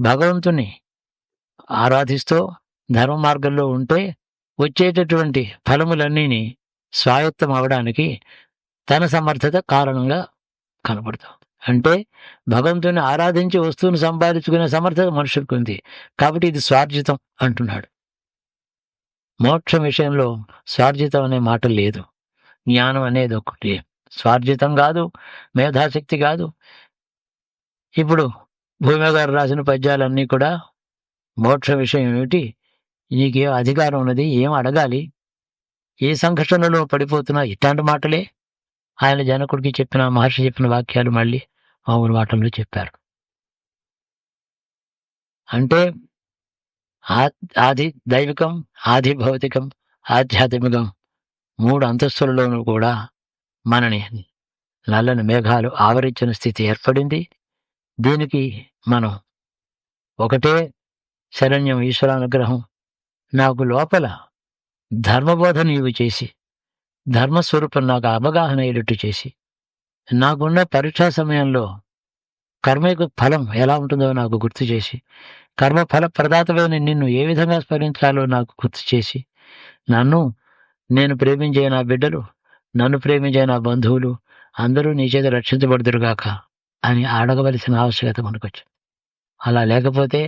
భగవంతుని ఆరాధిస్తూ ధర్మ మార్గంలో ఉంటే వచ్చేటటువంటి ఫలములన్నీని స్వాయత్తం అవడానికి తన సమర్థత కారణంగా కనబడుతుంది అంటే భగవంతుని ఆరాధించి వస్తువును సంపాదించుకునే సమర్థత మనుషులకు ఉంది. కాబట్టి ఇది స్వార్జితం అంటున్నాడు. మోక్షం విషయంలో స్వార్జితం అనే మాట లేదు. జ్ఞానం అనేది ఒకటి స్వార్జితం కాదు మేధాశక్తి కాదు. ఇప్పుడు భూమి గారు రాసిన పద్యాలన్నీ కూడా మోక్ష విషయం ఏమిటి? నీకేం అధికారం ఉన్నది? ఏం అడగాలి? ఏ సంఘర్షణలో పడిపోతున్నా ఇట్లాంటి మాటలే? ఆయన జనకుడికి చెప్పిన మహర్షి చెప్పిన వాక్యాలు మళ్ళీ మామూలు మాటల్లో చెప్పారు. అంటే ఆ- ఆది దైవికం ఆది భౌతికం ఆధ్యాత్మికం మూడు అంతస్తులలోనూ కూడా మనని నల్లని మేఘాలు ఆవరించిన స్థితి ఏర్పడింది. దీనికి మనం ఒకటే శరణ్యం ఈశ్వరానుగ్రహం. నాకు లోపల ధర్మబోధ నీవు చేసి ధర్మస్వరూపం నాకు అవగాహన అయ్యేటట్టు చేసి నాకున్న పరీక్షా సమయంలో కర్మ యొక్క ఫలం ఎలా ఉంటుందో నాకు గుర్తు చేసి కర్మ ఫల ప్రదాతమైన నిన్ను ఏ విధంగా స్మరించాలో నాకు గుర్తు చేసి నన్ను నేను ప్రేమించే నా బిడ్డలు నన్ను ప్రేమించే నా బంధువులు అందరూ నీ చేత రక్షించబడుదురుగాక. అని అడగవలసిన ఆవశ్యకత మనకొచ్చింది. అలా లేకపోతే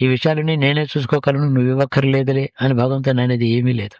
ఈ విషయాలని నేనే చూసుకోగలను నువ్వు ఇవ్వక్కర్లేదులే అని భగవంతుని అనేది ఏమీ లేదు.